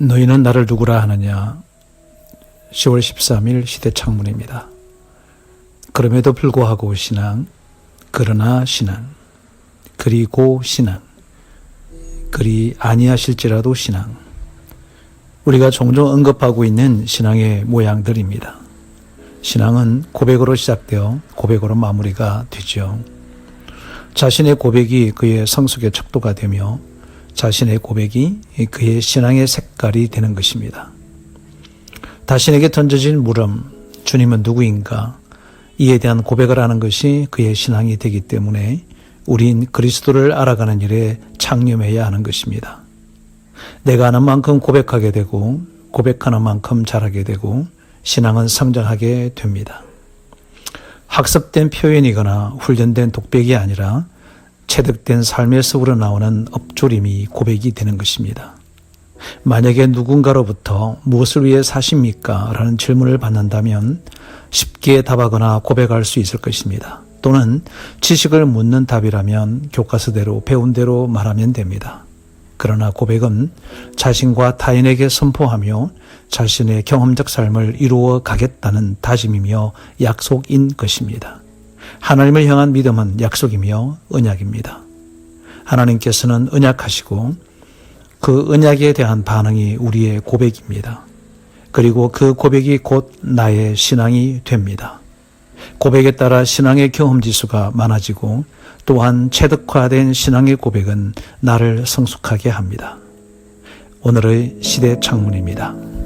너희는 나를 누구라 하느냐 10월 13일 시대 창문입니다. 그럼에도 불구하고 신앙 그러나 신앙 그리고 신앙 그리 아니하실지라도 신앙 우리가 종종 언급하고 있는 신앙의 모양들입니다. 신앙은 고백으로 시작되어 고백으로 마무리가 되죠. 자신의 고백이 그의 성숙의 척도가 되며 자신의 고백이 그의 신앙의 색깔이 되는 것입니다. 자신에게 던져진 물음, 주님은 누구인가? 이에 대한 고백을 하는 것이 그의 신앙이 되기 때문에 우린 그리스도를 알아가는 일에 창념해야 하는 것입니다. 내가 아는 만큼 고백하게 되고 고백하는 만큼 잘하게 되고 신앙은 성장하게 됩니다. 학습된 표현이거나 훈련된 독백이 아니라 체득된 삶에서 우러나오는 엎 조림이 고백이 되는 것입니다. 만약에 누군가로부터 무엇을 위해 사십니까? 라는 질문을 받는다면 쉽게 답하거나 고백할 수 있을 것입니다. 또는 지식을 묻는 답이라면 교과서대로 배운 대로 말하면 됩니다. 그러나 고백은 자신과 타인에게 선포하며 자신의 경험적 삶을 이루어 가겠다는 다짐이며 약속인 것입니다. 하나님을 향한 믿음은 약속이며 언약입니다. 하나님께서는 언약하시고 그 언약에 대한 반응이 우리의 고백입니다. 그리고 그 고백이 곧 나의 신앙이 됩니다. 고백에 따라 신앙의 경험 지수가 많아지고 또한 체득화된 신앙의 고백은 나를 성숙하게 합니다. 오늘의 시대 창문입니다.